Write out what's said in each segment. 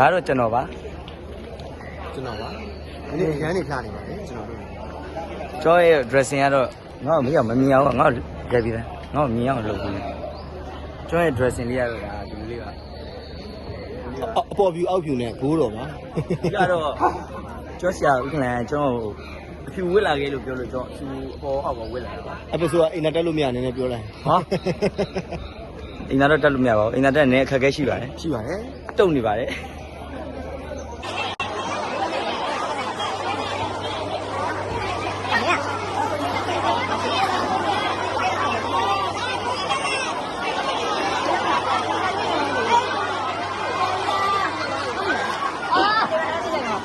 ဒါကတော့ကျွန်တော်ပါကျွန်တော်ပါဒီနေ့ရန်နေဖလာနေပါတယ်ကျွန်တော်တို့ကျော်ရဲ့ dressing ကတော့ငါ့ကိုမရမမြင်အောင်ငါ့ကိုရိုက်ပြီးသားငါ့ကိုမြင်အောင်လုပ်ပြီးတယ်ကျော်ရဲ့ dressing လေးကတော့ဒါဒီလိုလေးပါအပေါ်ဖြူအောက်ဖြူနဲ့ဂိုးတော်ပါဒီကတော့ကျော်ဆရာဦးကလန်ကကျွန်တော်ကိုအဖြူဝစ်လာခဲ့လို့ပြောလို့ကျွန်တော်အဖြူအပေါ်အောက်ပေါ်ဝစ်လာတာပါအပဆိုအိမ်နဲ့တက်လို့မရနည်းနည်းပြောလိုက်ဟာအင်တာတော့တက်လို့မရပါဘူးအင်တာတက်နဲ့အခက်အခဲရှိပါတယ်ရှိပါတယ်တုံနေပါတယ်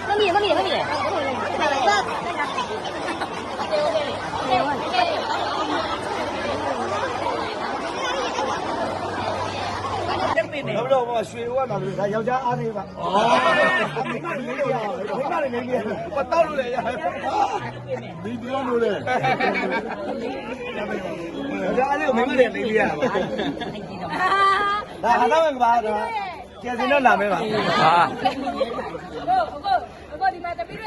မမီမမီမမီ တော့တော့ရွှေဦးကမှာဒါယောက်ျားအားသေးပါဩမိမလေးရမိမလေးနေနေပတ်တော့လို့လေရဒီပြောလို့လေယောက်ျားအားလေးကိုမိမလေးနေနေရပါဒါဟာတော့မပါတော့ကျေစင်တော့လာမဲပါဟာကိုကိုဒီမှာတပည့်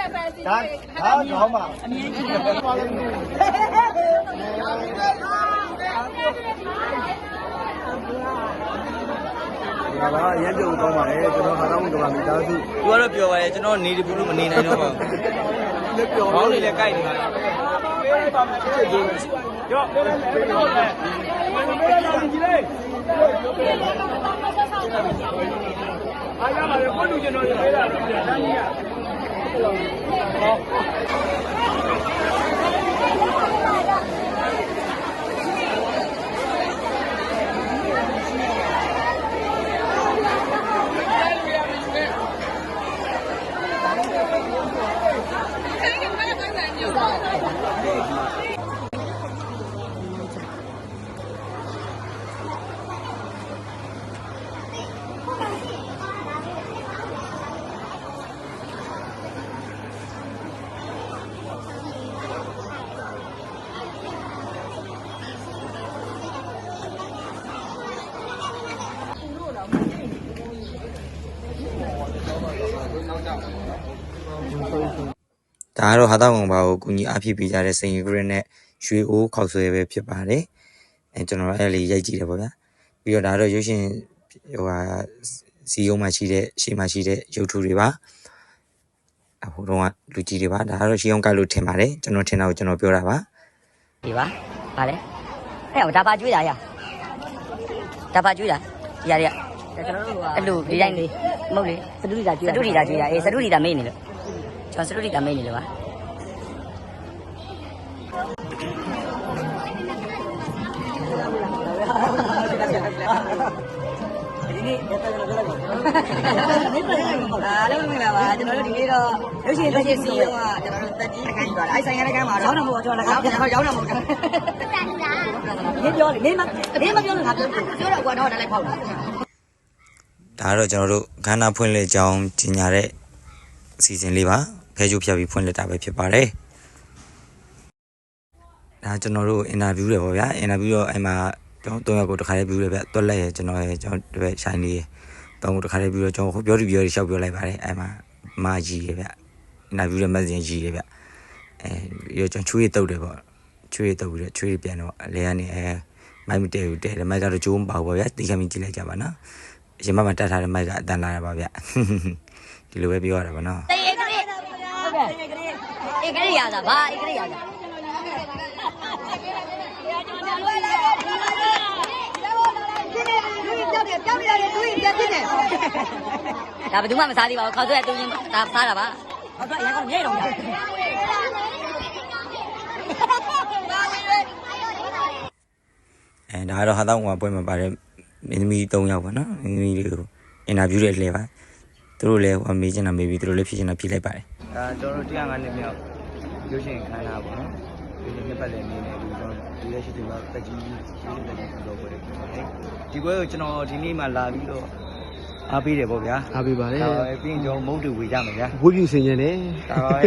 ရဲ့ဖန်စီဒါဒါတော့မှာအမြင်ကြီးတယ်ပါလိမ့်မယ်ဒီမှာအရင်ပြုံကောင်းပါလေကျွန်တော်ဟာတော့ကဘာမိသားစုသူကတော့ပြောပါလေကျွန်တော်နေတဘူးလို့မနေနိုင်တော့ပါဘူးလက်ပြောကောင်းနေလဲကြိုက်နေပါလေပေးပါမယ်ကျေးဇူးရောပေးလိုက်ပေးလိုက်ပေးလိုက်ကြည့်လေအားရပါလေကိုလူကျွန်တော်ရေးတာတော့ပြန်တန်းကြီးရ ဒါကတော့ဟာတောက်ကောင်ပါကိုကူညီအားဖြစ်ပေးကြတဲ့စိန်ရီဂရစ်နဲ့ရွှေအိုးခောက်ဆွဲပဲဖြစ်ပါတယ်အဲကျွန်တော်အဲ့လေးရိုက်ကြည့်တယ်ပေါ့ဗျာပြီးတော့ဒါကတော့ရုပ်ရှင်ဟိုဟာစီယုံမှာရှိတဲ့ရှေ့မှာရှိတဲ့ရုပ်ထုတွေပါအခုတော့ကလူကြီးတွေပါဒါကတော့ရှေးအောင်ကလို့ထင်ပါတယ်ကျွန်တော်ထင်တာကိုကျွန်တော်ပြောတာပါဒီပါဗါလဲအဲ့ဟိုဒါပါကျွေးတာရဒါပါကျွေးတာဒီရရကျွန်တော်တို့အဲ့လိုဒီတိုင်းလေးမဟုတ်လေစတူဒီတာကျွေးတာစတူဒီတာကျွေးတာအေးစတူဒီတာမေးနေလို့ ကျွန်တော်စတူဒီတာမေးနေလို့ပါဒီနေ့တက်တက်လို့ပြောလိုက်ပါအားလုံးမင်္ဂလာပါကျွန်တော်တို့ဒီနေ့တော့ရုပ်ရှင်လက်ရှိစီရောကကျွန်တော်တို့တက်ကြီးတခါကြီးပါအဲ့ဆိုင်ရတဲ့ကမ်းမှာရောင်းတော့မဟုတ်ကျွန်တော်လည်းကျွန်တော်ရောင်းတော့မဟုတ်ဘူးနေပြောလေနေမနေမပြောလို့ငါပြောပြောတော့ကွာတော့လည်းလိုက်ဖောက်တာဒါကတော့ကျွန်တော်တို့ခန္ဓာဖွင့်လှစ်ကြောင်းကြီးညာတဲ့အစီအစဉ်လေးပါ ဖဲကျိုးဖြတ်ပြီးဖွင့်လှစ်တာပဲဖြစ်ပါတယ်ဒါကျွန်တော်တို့အင်တာဗျူးတွေပေါ့ဗျာအင်တာဗျူးတော့အဲ့မှာကျွန်တော်၃ယောက်ကိုတစ်ခါလေးဗျူးတယ်ဗျတွက်လက်ရကျွန်တော်ရကျွန်တော်တို့ရှိုင်းလေးတောင်းကိုတစ်ခါလေးဗျူးတော့ကျွန်တော်ဟိုပြောတူပြောတူရှောက်ပြောလိုက်ပါတယ်အဲ့မှာမာကြီးရဗျအင်တာဗျူးရဲ့မက်ဆင်ကြီးရဗျအဲပြီးတော့ကျွန်တော်ချွေးတုတ်တယ်ပေါ့ချွေးတုတ်ပြီးတော့ချွေးပြန်တော့အလဲကနေအဲမိုက်မတဲဘူးတဲတယ်မိုက်ကတော့ကျိုးမပါဘူးပေါ့ဗျာတိကျမိကြည့်လိုက်ကြပါနော်အရင်မှမတက်ထားတဲ့မိုက်ကအတန်လာတာပါဗျဒီလိုပဲပြောရတာပါနော်တေးကလေးဟုတ်ကဲ့ အေးကလေးရတာဘာအေးကလေးရတာဒါဘယ်သူမှမစားသေးပါဘူးခေါက်ဆွဲတူချင်းဒါစားတာပါခေါက်ဆွဲရန်ကုန်မြိတ်တော်ကြာအဲဒါကတော့ဟာတောင်းကပွဲမှာပါတဲ့မင်းသမီး၃ယောက်ပါနော်မင်းသမီးတွေကိုအင်တာဗျူးတွေလှည့်ပါသူတို့လည်းဟိုမေးချင်တာမေးပြီးသူတို့လည်းဖြေချင်တာဖြေလိုက်ပါတယ်အဲကျွန်တော်တို့တရားငါးနှစ်မြောက် ရုပ်ရှင်ခန်းနာပါနော်ရုပ်ရှင်နှစ်ပတ်လည်နေနေဒီကျွန်တော်ဒီလက်ရှိဒီမှာတက်ကြီးရုပ်ရှင်တက်ကြီးတော့ပွဲဖြစ်ပါတယ်ဒီပွဲကိုကျွန်တော်ဒီနေ့မှလာပြီးတော့အားပေးတယ်ပေါ့ဗျာအားပေးပါလေဒါပဲပြီးရင်ကျွန်တော်မုတ်တူဝေကြမယ်ဗျာဝိပုစင်ရင်လေဒါပါပဲ